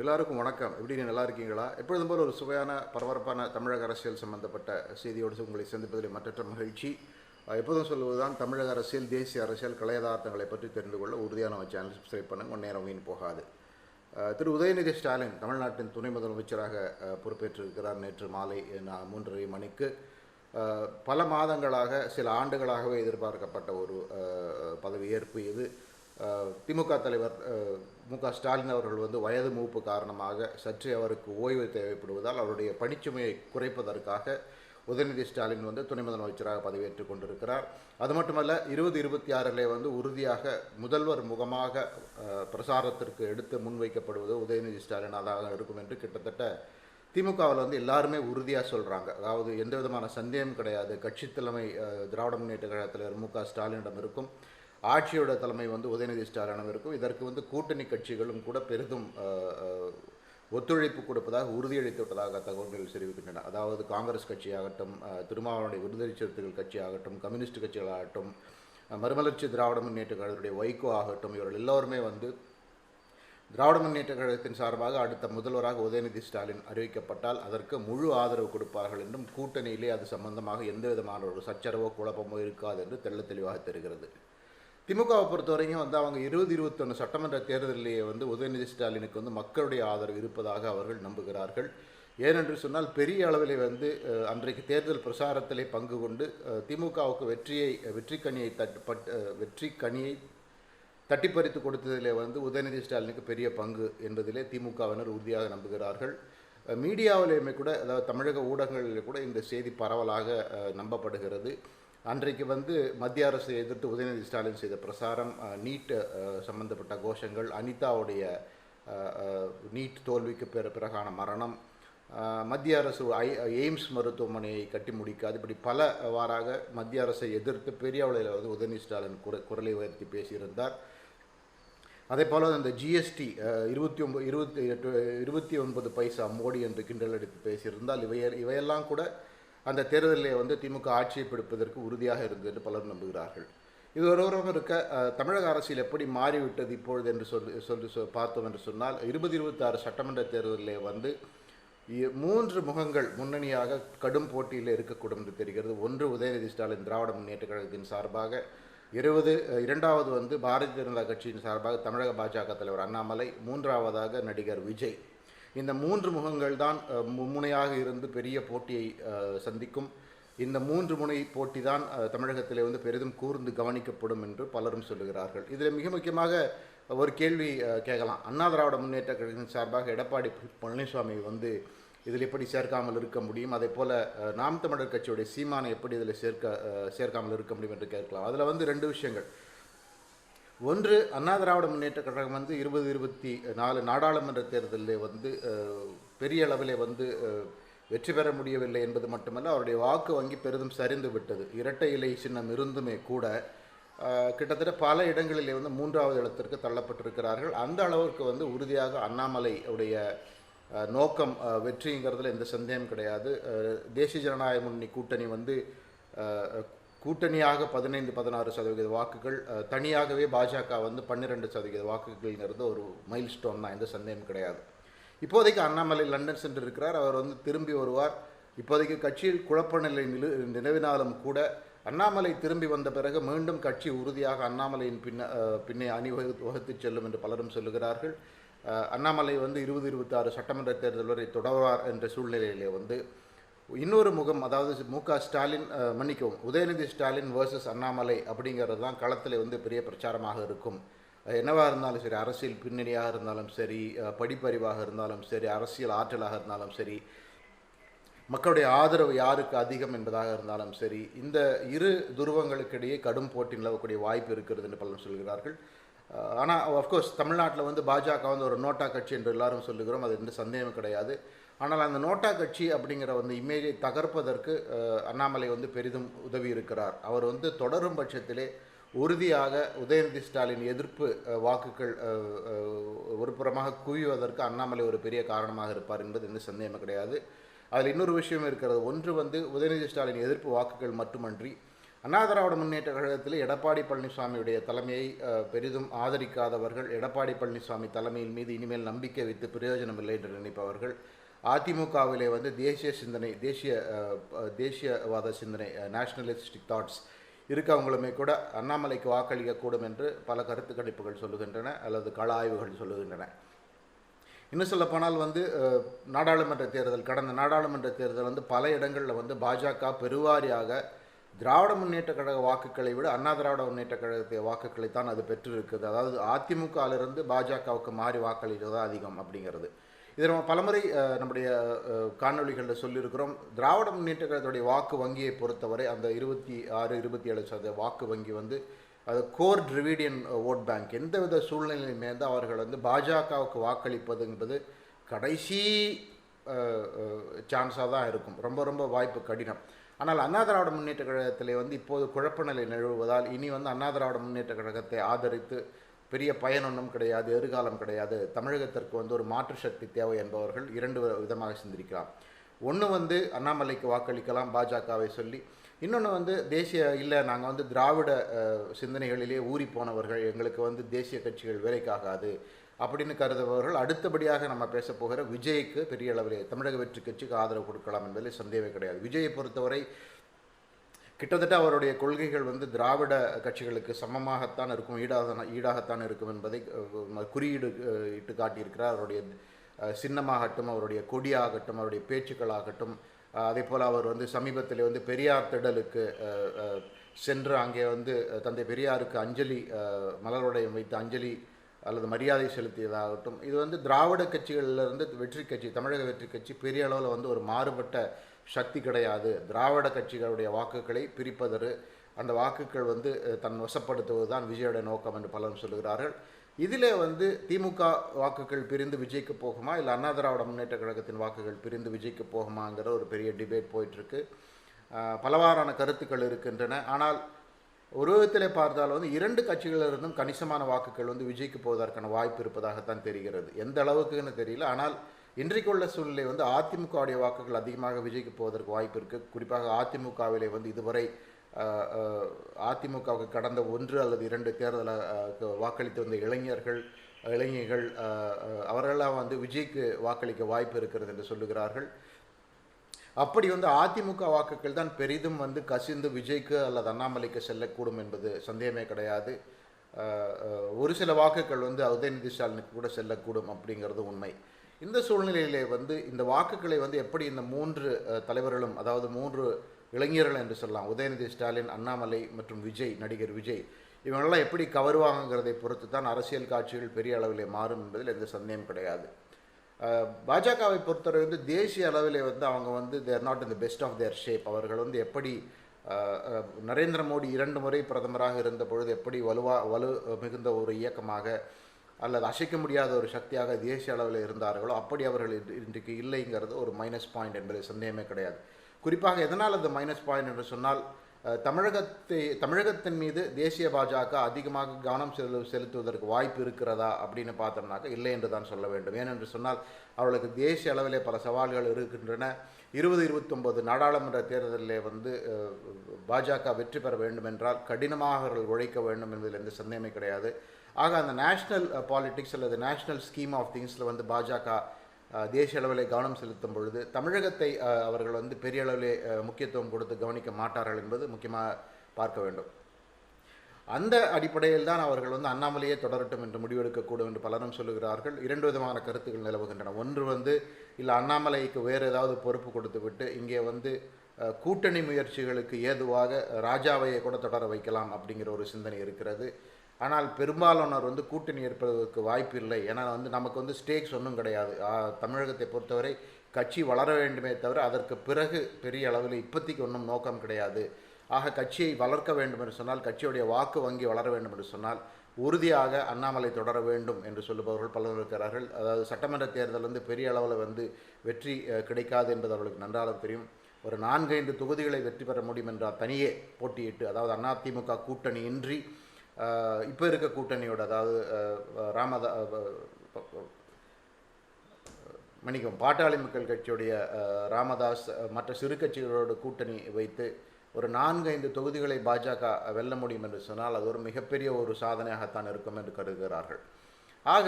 எல்லாருக்கும் வணக்கம். எப்படி நீ நல்லா இருக்கீங்களா? எப்பொழுதும் போல ஒரு சுவையான பரபரப்பான தமிழக அரசியல் சம்பந்தப்பட்ட செய்தியோடு உங்களை சந்திப்பதில் மற்றற்ற மகிழ்ச்சி. எப்போதும் சொல்வதுதான் தமிழக அரசியல் தேசிய அரசியல் கலையதார்த்தங்களை பற்றி தெரிந்து கொள்ள உறுதியான ஒரு சேனல் சப்ஸ்கிரைப் பண்ணுங்க. ஒன் நேரம் வீண் போகாது. திரு. உதயநிதி ஸ்டாலின் தமிழ்நாட்டின் துணை முதலமைச்சராக பொறுப்பேற்றிருக்கிறார் நேற்று மாலை மூன்றரை மணிக்கு. பல மாதங்களாக சில ஆண்டுகளாகவே எதிர்பார்க்கப்பட்ட ஒரு பதவியேற்பு இது. திமுக தலைவர் மு க ஸ்டாலின் அவர்கள் வந்து வயது மூப்பு காரணமாக சற்றே அவருக்கு ஓய்வு தேவைப்படுவதால் அவருடைய பணிச்சுமையை குறைப்பதற்காக உதயநிதி ஸ்டாலின் வந்து துணை முதலமைச்சராக பதவியேற்றுக் கொண்டிருக்கிறார். அது மட்டுமல்ல இருபது இருபத்தி ஆறிலே வந்து உறுதியாக முதல்வர் முகமாக பிரசாரத்திற்கு எடுத்து முன்வைக்கப்படுவது உதயநிதி ஸ்டாலினாக இருக்கும் என்று கிட்டத்தட்ட திமுகவில் வந்து எல்லாருமே உறுதியாக சொல்கிறாங்க அதாவது எந்த விதமான சந்தேகம் கிடையாது. கட்சி தலைமை திராவிட முன்னேற்ற கழக தலைவர் மு க ஸ்டாலினிடம் இருக்கும். ஆட்சியோட தலைமை வந்து உதயநிதி ஸ்டாலினும் இருக்கும். இதற்கு வந்து கூட்டணி கட்சிகளும் கூட பெரிதும் ஒத்துழைப்பு கொடுப்பதாக உறுதியளித்து விட்டதாக தகவல்கள் தெரிவிக்கின்றன. அதாவது காங்கிரஸ் கட்சியாகட்டும் அஹ், திருமாவளவனுடைய விடுதலை சிறுத்தைகள் கட்சியாகட்டும் கம்யூனிஸ்ட் கட்சிகளாகட்டும் மறுமலர்ச்சி திராவிட முன்னேற்ற கழகத்துடைய வைகோ ஆகட்டும் இவர்கள் எல்லோருமே வந்து திராவிட முன்னேற்ற கழகத்தின் சார்பாக அடுத்த முதல்வராக உதயநிதி ஸ்டாலின் அறிவிக்கப்பட்டால் அதற்கு முழு ஆதரவு கொடுப்பார்கள் என்றும் கூட்டணியிலே அது சம்பந்தமாக எந்த விதமான ஒரு சச்சரவோ குழப்பமோ இருக்காது என்று தெள்ள தெளிவாக தெரிகிறது. திமுகவை பொறுத்தவரைக்கும் வந்து அவங்க இருபது இருபத்தொன்று சட்டமன்ற தேர்தலிலேயே வந்து உதயநிதி ஸ்டாலினுக்கு வந்து மக்களுடைய ஆதரவு இருப்பதாக அவர்கள் நம்புகிறார்கள். ஏனென்று சொன்னால் பெரிய அளவில் வந்து அன்றைக்கு தேர்தல் பிரசாரத்திலே பங்கு கொண்டு திமுகவுக்கு வெற்றியை வெற்றி கனியை தட்டு பட் வெற்றி கனியை தட்டிப்பறித்து கொடுத்ததிலே வந்து உதயநிதி ஸ்டாலினுக்கு பெரிய பங்கு என்பதிலே திமுகவினர் உறுதியாக நம்புகிறார்கள். மீடியாவிலேயுமே கூட அதாவது தமிழக ஊடகங்களில் கூட இந்த செய்தி பரவலாக நம்பப்படுகிறது. அன்றைக்கு வந்து மத்திய அரசை எதிர்த்து உதயநிதி ஸ்டாலின் செய்த பிரசாரம் நீட் சம்பந்தப்பட்ட கோஷங்கள் அனிதாவுடைய நீட் தோல்விக்கு பிற பிறகான மரணம் மத்திய அரசு ஐ எய்ம்ஸ் மருத்துவமனையை கட்டி முடிக்காது இப்படி பல வாராக மத்திய அரசை எதிர்த்து பெரிய அளவில் வந்து உதயநிதி ஸ்டாலின் குர குரலை உயர்த்தி பேசியிருந்தார். அதே போல் அந்த ஜிஎஸ்டி இருபத்தி ஒன்பது இருபத்தி எட்டு இருபத்தி ஒன்பது பைசா மோடி என்று கிண்டல் அடித்து பேசியிருந்தால் இவைய இவையெல்லாம் கூட அந்த தேர்தலில் வந்து திமுக ஆட்சியை பிடிப்பதற்கு உறுதியாக இருந்தது என்று பலர் நம்புகிறார்கள். இது ஒருவரும் இருக்க தமிழக அரசியல் எப்படி மாறிவிட்டது இப்பொழுது என்று சொல்லி சொல்லி சொ- பார்த்தோம் என்று சொன்னால் இருபது இருபத்தாறு சட்டமன்ற தேர்தலில் வந்து மூன்று முகங்கள் முன்னணியாக கடும் போட்டியில் இருக்கக்கூடும் என்று தெரிகிறது. ஒன்று உதயநிதி ஸ்டாலின் திராவிட முன்னேற்ற கழகத்தின் சார்பாக இருபது இரண்டாவது வந்து பாரதிய ஜனதா கட்சியின் சார்பாக தமிழக பாஜக தலைவர் அண்ணாமலை மூன்றாவதாக நடிகர் விஜய். இந்த மூன்று முகங்கள் தான் மு- முனையாக இருந்து பெரிய போட்டியை சந்திக்கும். இந்த மூன்று முனை போட்டி தான் தமிழகத்திலே வந்து பெரிதும் கூர்ந்து கவனிக்கப்படும் என்று பலரும் சொல்லுகிறார்கள். இதில் மிக முக்கியமாக ஒரு கேள்வி கேட்கலாம். அண்ணா திராவிட முன்னேற்ற கழகத்தின் சார்பாக எடப்பாடி பழனிசாமி வந்து இதில் எப்படி சேர்க்காமல் இருக்க முடியும்? அதே போல் நாம் தமிழர் கட்சியுடைய சீமானை எப்படி இதில் சேர்க்க சேர்க்காமல் இருக்க முடியும் என்று கேட்கலாம். அதில் வந்து ரெண்டு விஷயங்கள். ஒன்று அண்ணா திராவிட முன்னேற்ற கழகம் வந்து இருபது இருபத்தி நாலு நாடாளுமன்ற தேர்தலில் வந்து பெரிய அளவிலே வந்து வெற்றி பெற முடியவில்லை என்பது மட்டுமல்ல அவருடைய வாக்கு வங்கி பெரிதும் சரிந்து விட்டது. இரட்டை இலை சின்னம் இருந்துமே கூட கிட்டத்தட்ட பல இடங்களிலே வந்து மூன்றாவது இடத்திற்கு தள்ளப்பட்டிருக்கிறார்கள். அந்த அளவுக்கு வந்து உறுதியாக அண்ணாமலை உடைய நோக்கம் வெற்றிங்கிறதுல எந்த சந்தேகம் கிடையாது. தேசிய ஜனநாயக முன்னணி கூட்டணி வந்து கூட்டணியாக பதினைந்து பதினாறு சதவிகித வாக்குகள் தனியாகவே பாஜக வந்து பன்னிரெண்டு சதவிகித வாக்குகள்ங்கிறது ஒரு மைல் ஸ்டோன் தான். எந்த சந்தேகம் கிடையாது. இப்போதைக்கு அண்ணாமலை லண்டன் சென்று இருக்கிறார் அவர் வந்து திரும்பி வருவார். இப்போதைக்கு கட்சியில் குழப்ப நிலை நிலு நிலவினாலும் கூட அண்ணாமலை திரும்பி வந்த பிறகு மீண்டும் கட்சி உறுதியாக அண்ணாமலையின் பின்ன பின்னே அணிவகுத்து வகுத்துச் செல்லும் என்று பலரும் சொல்லுகிறார்கள். அண்ணாமலை வந்து இருபது இருபத்தாறு சட்டமன்ற தேர்தல் வரை தொடர்வார் என்ற சூழ்நிலையிலே வந்து இன்னொரு முகம் அதாவது மு க ஸ்டாலின் மன்னிக்கவும் உதயநிதி ஸ்டாலின் வர்சஸ் அண்ணாமலை அப்படிங்கிறது தான் களத்தில் வந்து பெரிய பிரச்சாரமாக இருக்கும். என்னவாக இருந்தாலும் சரி அரசியல் பின்னணியாக இருந்தாலும் சரி படிப்பறிவாக இருந்தாலும் சரி அரசியல் ஆற்றலாக இருந்தாலும் சரி மக்களுடைய ஆதரவு யாருக்கு அதிகம் என்பதாக இருந்தாலும் சரி இந்த இரு துருவங்களுக்கிடையே கடும் போட்டி நிலவக்கூடிய வாய்ப்பு இருக்கிறது என்று பலரும் சொல்கிறார்கள். ஆனால் அஃப்கோர்ஸ் தமிழ்நாட்டில் வந்து பாஜக வந்து ஒரு நோட்டா கட்சி என்று எல்லாரும் சொல்லுகிறோம் அது எந்த சந்தேகம் கிடையாது. ஆனால் அந்த நோட்டா கட்சி அப்படிங்கிற வந்து இமேஜை தகர்ப்பதற்கு அண்ணாமலை வந்து பெரிதும் உதவி இருக்கிறார். அவர் வந்து தொடரும் பட்சத்திலே உறுதியாக உதயநிதி ஸ்டாலின் எதிர்ப்பு வாக்குகள் ஒரு புறமாக குவிவதற்கு அண்ணாமலை ஒரு பெரிய காரணமாக இருப்பார் என்பது எந்த சந்தேகமும் கிடையாது. அதில் இன்னொரு விஷயம் இருக்கிறது. ஒன்று வந்து உதயநிதி ஸ்டாலின் எதிர்ப்பு வாக்குகள் மட்டுமன்றி அண்ணா திராவிட முன்னேற்ற கழகத்தில் எடப்பாடி பழனிசாமியுடைய தலைமையை பெரிதும் ஆதரிக்காதவர்கள் எடப்பாடி பழனிசாமி தலைமையின் மீது இனிமேல் நம்பிக்கை வைத்து பிரயோஜனம் இல்லை என்று நினைப்பவர்கள் அதிமுகவிலே வந்து தேசிய சிந்தனை தேசிய தேசியவாத சிந்தனை நேஷனலிஸ்டிக் தாட்ஸ் இருக்கவங்களுமே கூட அண்ணாமலைக்கு வாக்களிக்கக்கூடும் என்று பல கருத்து கணிப்புகள் சொல்லுகின்றன அல்லது கள ஆய்வுகள் சொல்லுகின்றன. இன்னும் சொல்லப்போனால் வந்து நாடாளுமன்ற தேர்தல் கடந்த நாடாளுமன்ற தேர்தல் வந்து பல இடங்களில் வந்து பாஜக பெருவாரியாக திராவிட முன்னேற்ற கழக வாக்குகளை விட அண்ணா திராவிட முன்னேற்ற கழகத்தை வாக்குகளை தான் அது பெற்றிருக்குது. அதாவது அதிமுகவிலிருந்து பாஜகவுக்கு மாறி வாக்களிக்கிறது தான் அதிகம் அப்படிங்கிறது. இதை நம்ம பலமுறை நம்முடைய காணொலிகளில் காணொளிகளில் சொல்லியிருக்கிறோம். திராவிட முன்னேற்ற கழகத்துடைய வாக்கு வங்கியை பொறுத்தவரை அந்த இருபத்தி ஆறு இருபத்தி ஏழு சதவீத வாக்கு வங்கி வந்து அது கோர் டிரிவிடியன் ஓட் பேங்க். எந்தவித சூழ்நிலையுமே வந்து அவர்கள் வந்து பாஜகவுக்கு வாக்களிப்பது என்பது கடைசி சான்ஸாக தான் இருக்கும். ரொம்ப ரொம்ப வாய்ப்பு கடினம். ஆனால் அண்ணா திராவிட முன்னேற்ற கழகத்திலே வந்து இப்போது குழப்ப நிலை நிலவுவதால் இனி வந்து அண்ணா திராவிட முன்னேற்ற கழகத்தை ஆதரித்து பெரிய பயன் ஒன்றும் கிடையாது எதிர்காலம் கிடையாது. தமிழகத்திற்கு வந்து ஒரு மாற்று சக்தி தேவை என்பவர்கள் இரண்டு விதமாக சிந்திக்கலாம். ஒன்று வந்து அண்ணாமலைக்கு வாக்களிக்கலாம் பாஜகவை சொல்லி. இன்னொன்று வந்து தேசிய இல்லை நாங்கள் வந்து திராவிட சிந்தனைகளிலே ஊறி போனவர்கள். எங்களுக்கு வந்து தேசிய கட்சிகள் வேலைக்காகாது அப்படின்னு கருதுபவர்கள். அடுத்தபடியாக நம்ம பேச போகிற விஜய்க்கு பெரிய அளவிலே தமிழக வெற்றி கட்சிக்கு ஆதரவு கொடுக்கலாம் என்பதில் சந்தேகமே கிடையாது. விஜயை பொறுத்தவரை கிட்டத்தட்ட அவருடைய கொள்கைகள் வந்து திராவிட கட்சிகளுக்கு சமமாகத்தான் இருக்கும் ஈடாக ஈடாகத்தான் இருக்கும் என்பதை குறியீடு இட்டு காட்டியிருக்கிறார். அவருடைய சின்னமாகட்டும் அவருடைய கொடியாகட்டும் அவருடைய பேச்சுக்களாகட்டும் அதே போல் அவர் வந்து சமீபத்தில் வந்து பெரியார் திடலுக்கு சென்று அங்கே வந்து தந்தை பெரியாருக்கு அஞ்சலி அஹ், மலருடையம் வைத்து அஞ்சலி அல்லது மரியாதை செலுத்தியதாகட்டும் இது வந்து திராவிட கட்சிகளிலிருந்து வெற்றி கட்சி தமிழக வெற்றி கட்சி பெரிய அளவில் வந்து ஒரு மாறுபட்ட சக்தி கிடையாது. திராவிட கட்சிகளுடைய வாக்குகளை பிரிப்பதற்கு அந்த வாக்குகள் வந்து தன் வசப்படுத்துவது தான் விஜயோட நோக்கம் என்று பலரும் சொல்லுகிறார்கள். இதிலே வந்து திமுக வாக்குகள் பிரிந்து விஜய்க்கு போகுமா? இல்லை அண்ணா திராவிட முன்னேற்ற கழகத்தின் வாக்குகள் பிரிந்து விஜய்க்கு போகுமாங்கிற ஒரு பெரிய டிபேட் போயிட்டுருக்கு. பலவாறான கருத்துக்கள் இருக்கின்றன. ஆனால் ஒரு விதத்தில் பார்த்தால் வந்து இரண்டு கட்சிகளிலிருந்தும் கணிசமான வாக்குகள் வந்து விஜய்க்கு போவதற்கான வாய்ப்பு இருப்பதாகத்தான் தெரிகிறது. எந்த அளவுக்குன்னு தெரியல. ஆனால் இன்றைக்கு உள்ள சூழ்நிலை வந்து அதிமுகவுடைய வாக்குகள் அதிகமாக விஜய்க்கு போவதற்கு வாய்ப்பு இருக்குது குறிப்பாக அதிமுகவிலே வந்து இதுவரை அதிமுகவுக்கு கடந்த ஒன்று அல்லது இரண்டு தேர்தல வாக்களித்து வந்த இளைஞர்கள் இளைஞர்கள் அவர்களெல்லாம் வந்து விஜய்க்கு வாக்களிக்க வாய்ப்பு இருக்கிறது என்று சொல்லுகிறார்கள். அப்படி வந்து அதிமுக வாக்குகள் தான் பெரிதும் வந்து கசிந்து விஜய்க்கு அல்லது அண்ணாமலைக்கு செல்லக்கூடும் என்பது சந்தேகமே கிடையாது. ஒரு சில வாக்குகள் வந்து உதயநிதி ஸ்டாலினுக்கு கூட செல்லக்கூடும் அப்படிங்கிறது உண்மை. இந்த சூழ்நிலையிலே வந்து இந்த வாக்குகளை வந்து எப்படி இந்த மூன்று தலைவர்களும் அதாவது மூன்று இளைஞர்கள் என்று சொல்லலாம் உதயநிதி ஸ்டாலின் அண்ணாமலை மற்றும் விஜய் நடிகர் விஜய் இவங்களெல்லாம் எப்படி கவருவாங்கங்கிறதை பொறுத்து தான் அரசியல் காட்சிகள் பெரிய அளவிலே மாறும் என்பதில் எந்த சந்தேகம் கிடையாது. பாஜகவை பொறுத்தவரை வந்து தேசிய அளவிலே வந்து அவங்க வந்து they're not in the best of their shape அவர்கள் வந்து எப்படி நரேந்திர மோடி இரண்டு முறை பிரதமராக இருந்த பொழுது எப்படி வலுவா வலு மிகுந்த ஒரு இயக்கமாக அல்லது அசைக்க முடியாத ஒரு சக்தியாக தேசிய அளவில் இருந்தார்களோ அப்படி அவர்கள் இன்று- இன்றைக்கு இல்லைங்கிறது ஒரு மைனஸ் பாயிண்ட் என்பது சந்தேகமே கிடையாது. குறிப்பாக எதனால் அந்த மைனஸ் பாயிண்ட் என்று சொன்னால் தமிழகத்தை தமிழகத்தின் மீது தேசிய பாஜக அதிகமாக கவனம் செலு செலுத்துவதற்கு வாய்ப்பு இருக்கிறதா அப்படின்னு பார்த்தோம்னாக்க இல்லை என்று தான் சொல்ல வேண்டும். ஏனென்று சொன்னால் அவர்களுக்கு தேசிய அளவிலே பல சவால்கள் இருக்கின்றன. இருபது இருபத்தொன்பது நாடாளுமன்ற தேர்தலிலே வந்து பாஜக வெற்றி பெற வேண்டும் என்றால் கடினமாக அவர்கள் உழைக்க வேண்டும் என்பதில் எந்த சந்தேகமே கிடையாது. ஆக அந்த நேஷ்னல் பாலிட்டிக்ஸ் uh, அல்லது நேஷ்னல் ஸ்கீம் ஆஃப் திங்ஸில் வந்து பாஜக அஹ், தேசிய அளவிலே கவனம் செலுத்தும் பொழுது தமிழகத்தை அஹ், அவர்கள் வந்து பெரிய அளவிலே முக்கியத்துவம் கொடுத்து கவனிக்க மாட்டார்கள் என்பது முக்கியமாக பார்க்க வேண்டும். அந்த அடிப்படையில் தான் அவர்கள் வந்து அண்ணாமலையே தொடரட்டும் என்று முடிவெடுக்கக்கூடும் என்று பலரும் சொல்லுகிறார்கள். இரண்டு விதமான கருத்துக்கள் நிலவுகின்றன. ஒன்று வந்து இல்லை அண்ணாமலைக்கு வேறு ஏதாவது பொறுப்பு கொடுத்து விட்டு இங்கே வந்து கூட்டணி முயற்சிகளுக்கு ஏதுவாக ராஜாவையை கூட தொடர வைக்கலாம் அப்படிங்கிற ஒரு சிந்தனை இருக்கிறது. ஆனால் பெரும்பாலானோர் வந்து கூட்டணி ஏற்படுவதற்கு வாய்ப்பு இல்லை ஏன்னா வந்து நமக்கு வந்து ஸ்டேக்ஸ் ஒன்றும் கிடையாது. தமிழகத்தை பொறுத்தவரை கட்சி வளர வேண்டுமே தவிர அதற்கு பிறகு பெரிய அளவில் இப்போதைக்கு ஒன்றும் நோக்கம் கிடையாது. ஆக கட்சியை வளர்க்க வேண்டும் என்று சொன்னால் கட்சியுடைய வாக்கு வங்கி வளர வேண்டும் என்று சொன்னால் உறுதியாக அண்ணாமலை தொடர வேண்டும் என்று சொல்லுபவர்கள் பலர் இருக்கிறார்கள். அதாவது சட்டமன்ற தேர்தல் வந்து பெரிய அளவில் வந்து வெற்றி கிடைக்காது என்பது அவர்களுக்கு நன்றாக தெரியும். ஒரு நான்கைந்து தொகுதிகளை வெற்றி பெற முடியும் என்றால் தனியே போட்டியிட்டு அதாவது அதிமுக கூட்டணியின்றி இப்போ இருக்க கூட்டணியோட அதாவது ராமதா அஹ், மன்னிக்கும் பாட்டாளி மக்கள் கட்சியுடைய ராமதாஸ் மற்ற சிறு கட்சிகளோட கூட்டணி வைத்து ஒரு நான்கு ஐந்து தொகுதிகளை பாஜக வெல்ல முடியும் என்று சொன்னால் அது ஒரு மிகப்பெரிய ஒரு சாதனையாகத்தான் இருக்கும் என்று கருதுகிறார்கள். ஆக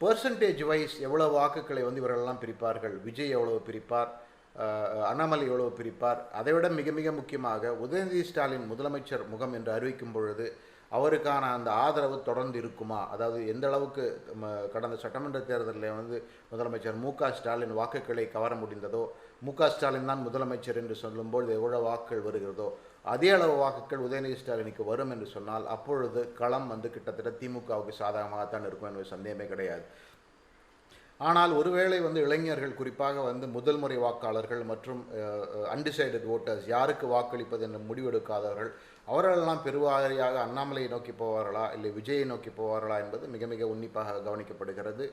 பர்சன்டேஜ் வைஸ் எவ்வளோ வாக்குகளை வந்து இவர்களெல்லாம் பிரிப்பார்கள்? விஜய் எவ்வளோ பிரிப்பார்? அண்ணாமலை எவ்வளோ பிரிப்பார்? அதைவிட மிக மிக முக்கியமாக உதயநிதி ஸ்டாலின் முதலமைச்சர் முகம் என்று அறிவிக்கும் பொழுது அவருக்கான அந்த ஆதரவு தொடர்ந்து இருக்குமா? அதாவது எந்த அளவுக்கு கடந்த சட்டமன்ற தேர்தலில் வந்து முதலமைச்சர் மு ஸ்டாலின் வாக்குகளை கவர முடிந்ததோ மு ஸ்டாலின் தான் முதலமைச்சர் என்று சொல்லும்போது எவ்வளோ வாக்குகள் வருகிறதோ அதே அளவு வாக்குகள் உதயநிதி ஸ்டாலினுக்கு வரும் என்று சொன்னால் அப்பொழுது களம் வந்து கிட்டத்தட்ட திமுகவுக்கு சாதகமாகத்தான் இருக்கும் என்பது சந்தேகமே கிடையாது. ஆனால் ஒருவேளை வந்து இளைஞர்கள் குறிப்பாக வந்து முதல் முறை வாக்காளர்கள் மற்றும் அன்டிசைடட் ஓட்டர்ஸ் யாருக்கு வாக்களிப்பது என்று முடிவெடுக்காதவர்கள் அவர்களெல்லாம் பெருவாரியாக அண்ணாமலையை நோக்கி போவார்களா இல்லை விஜயை நோக்கி போவார்களா என்பது மிக மிக உன்னிப்பாக கவனிக்கப்படுகிறது.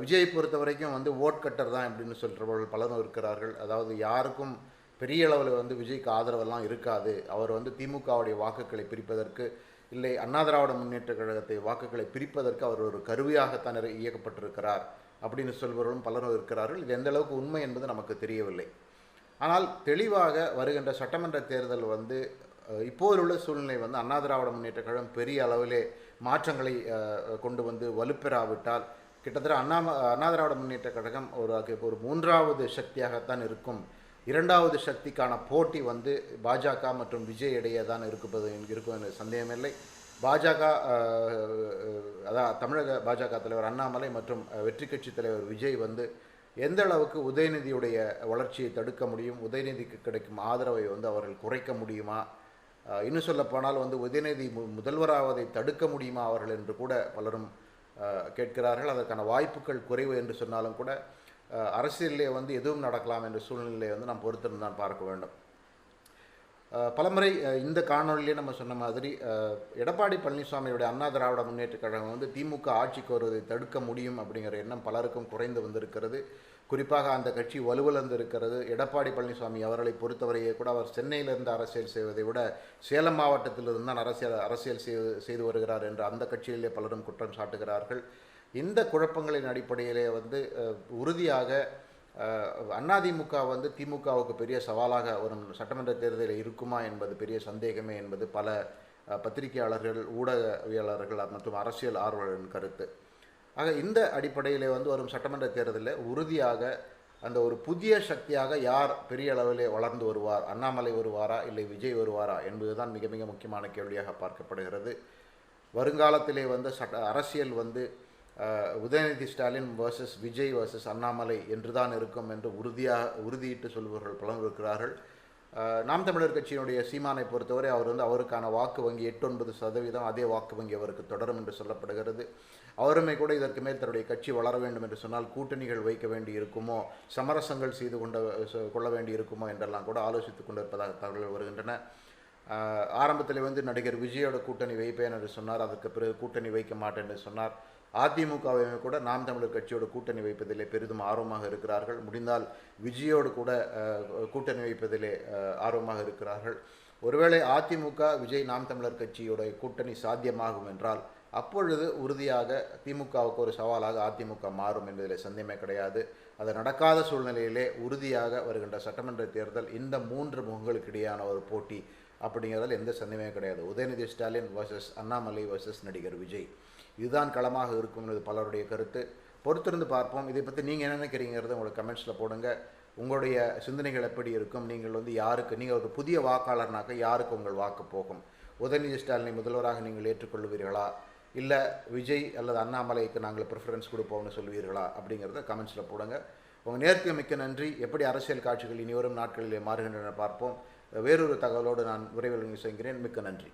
விஜய் பொறுத்த வரைக்கும் வந்து ஓட் கட்டர் தான் அப்படின்னு சொல்கிறவர்கள் பலரும் இருக்கிறார்கள். அதாவது யாருக்கும் பெரிய அளவில் வந்து விஜய்க்கு ஆதரவெல்லாம் இருக்காது. அவர் வந்து திமுகவுடைய வாக்குகளை பிரிப்பதற்கு இல்லை அண்ணா திராவிட முன்னேற்ற கழகத்தை வாக்குகளை பிரிப்பதற்கு அவர் ஒரு கருவியாகத்தான் இயக்கப்பட்டிருக்கிறார் அப்படின்னு சொல்பவர்களும் பலரும் இருக்கிறார்கள். இது எந்த அளவுக்கு உண்மை என்பது நமக்கு தெரியவில்லை. ஆனால் தெளிவாக வருகின்ற சட்டமன்ற தேர்தல் வந்து இப்போது உள்ள சூழ்நிலை வந்து அண்ணா திராவிட முன்னேற்ற கழகம் பெரிய அளவிலே மாற்றங்களை கொண்டு வந்து வலுப்பெறாவிட்டால் கிட்டத்தட்ட அண்ணா அண்ணா திராவிட முன்னேற்ற கழகம் ஒரு ஒரு மூன்றாவது சக்தியாகத்தான் இருக்கும் இரண்டாவது சக்திக்கான போட்டி வந்து பாஜக மற்றும் விஜய் இடையே தான் இருப்பது இருக்கும் என்ற சந்தேகமில்லை. பாஜக அதான் தமிழக பாஜக தலைவர் அண்ணாமலை மற்றும் வெற்றி கட்சி தலைவர் விஜய் வந்து எந்த அளவுக்கு உதயநிதியுடைய வளர்ச்சியை தடுக்க முடியும் உதயநிதிக்கு கிடைக்கும் ஆதரவை வந்து அவர்கள் குறைக்க முடியுமா? இன்னும் சொல்லப்போனால் வந்து உதயநிதி மு- முதல்வராவதை தடுக்க முடியுமா அவர்கள் என்று கூட பலரும் கேட்கிறார்கள். அதற்கான வாய்ப்புகள் குறைவு என்று சொன்னாலும் கூட அரசியலிலே வந்து எதுவும் நடக்கலாம் என்ற சூழ்நிலையை வந்து நாம் பொறுத்திருந்தான் பார்க்க வேண்டும். பலமுறை இந்த காணொலியிலே நம்ம சொன்ன மாதிரி எடப்பாடி பழனிசாமியுடைய அண்ணா திராவிட முன்னேற்ற கழகம் வந்து திமுக ஆட்சிக்கு வருவதை தடுக்க முடியும் அப்படிங்கிற எண்ணம் பலருக்கும் குறைந்து வந்திருக்கிறது. குறிப்பாக அந்த கட்சி வலுவிழந்து இருக்கிறது எடப்பாடி பழனிசாமி அவர்களை பொறுத்தவரையே கூட அவர் சென்னையிலிருந்து அரசியல் செய்வதை விட சேலம் மாவட்டத்திலிருந்து தான் அரசியல் அரசியல் செய்து செய்து வருகிறார் என்று அந்த கட்சியிலே பலரும் குற்றம் சாட்டுகிறார்கள். இந்த குழப்பங்களின் அடிப்படையிலே வந்து உறுதியாக அதிமுக வந்து திமுகவுக்கு பெரிய சவாலாக வரும் சட்டமன்ற தேர்தலில் இருக்குமா என்பது பெரிய சந்தேகமே என்பது பல பத்திரிகையாளர்கள் ஊடகவியலாளர்கள் மற்றும் அரசியல் ஆர்வலரின் கருத்து. ஆக இந்த அடிப்படையிலே வந்து வரும் சட்டமன்ற தேர்தலில் உறுதியாக அந்த ஒரு புதிய சக்தியாக யார் பெரிய அளவிலே வளர்ந்து வருவார் அண்ணாமலை வருவாரா இல்லை விஜய் வருவாரா என்பதுதான் மிக மிக முக்கியமான கேள்வியாக பார்க்கப்படுகிறது. வருங்காலத்திலே வந்து சட்ட அரசியல் வந்து உதயநிதி ஸ்டாலின் வர்சஸ் விஜய் வர்சஸ் அண்ணாமலை என்று தான் இருக்கும் என்று உறுதியாக உறுதியிட்டு சொல்பவர்கள் பலர் இருக்கிறார்கள் நாம் தமிழர் கட்சியினுடைய சீமானை பொறுத்தவரை அவர் வந்து அவருக்கான வாக்கு வங்கி எட்டு ஒன்பது சதவீதம் அதே வாக்கு வங்கி அவருக்கு தொடரும் என்று சொல்லப்படுகிறது. அவருமே கூட இதற்கு மேல் தன்னுடைய கட்சி வளர வேண்டும் என்று சொன்னால் கூட்டணிகள் வைக்க வேண்டி இருக்குமோ சமரசங்கள் செய்து கொண்ட கொள்ள வேண்டி இருக்குமோ என்றெல்லாம் கூட ஆலோசித்துக் கொண்டிருப்பதாக தகவல்கள் வருகின்றன. ஆரம்பத்தில் வந்து நடிகர் விஜயோட கூட்டணி வைப்பேன் என்று சொன்னார். அதற்கு பிறகு கூட்டணி வைக்க மாட்டேன் என்று சொன்னார். அதிமுகவையுமே கூட நாம் தமிழர் கட்சியோட கூட்டணி வைப்பதிலே பெரிதும் ஆர்வமாக இருக்கிறார்கள். முடிந்தால் விஜயோடு கூட கூட்டணி வைப்பதிலே ஆர்வமாக இருக்கிறார்கள். ஒருவேளை அதிமுக விஜய் நாம் தமிழர் கட்சியோட கூட்டணி சாத்தியமாகும் என்றால் அப்பொழுது உறுதியாக திமுகவுக்கு ஒரு சவாலாக அதிமுக மாறும் என்பதில் சந்தேகமே கிடையாது. அது நடக்காத சூழ்நிலையிலே உறுதியாக வருகின்ற சட்டமன்ற தேர்தல் இந்த மூன்று முகங்களுக்கு இடையான ஒரு போட்டி அப்படிங்கிறதுல எந்த சந்தேகமே கிடையாது. உதயநிதி ஸ்டாலின் வர்சஸ் அண்ணாமலை வர்சஸ் நடிகர் விஜய். இதுதான் களமாக இருக்கும் என்பது பலருடைய கருத்து. பொறுத்திருந்து பார்ப்போம். இதை பற்றி நீங்கள் என்ன நினைக்கிறீங்கிறத உங்களுக்கு கமெண்ட்ஸில் போடுங்க. உங்களுடைய சிந்தனைகள் எப்படி இருக்கும்? நீங்கள் வந்து யாருக்கு நீங்கள் ஒரு புதிய வாக்காளர்னாக்க யாருக்கு உங்கள் வாக்கு போகும்? உதயநிதி ஸ்டாலினை முதல்வராக நீங்கள் ஏற்றுக்கொள்வீர்களா? இல்லை விஜய் அல்லது அண்ணாமலைக்கு நாங்கள் ப்ரிஃபரன்ஸ் கொடுப்போம்னு சொல்வீர்களா? அப்படிங்கிறத கமெண்ட்ஸில் போடுங்க. உங்கள் நேர்த்திய மிக்க நன்றி. எப்படி அரசியல் காட்சிகள் இனி வரும் நாட்களிலே மாறுகின்றன பார்ப்போம். வேறொரு தகவலோடு நான் விரைவில் செய்கிறேன் மிக்க நன்றி.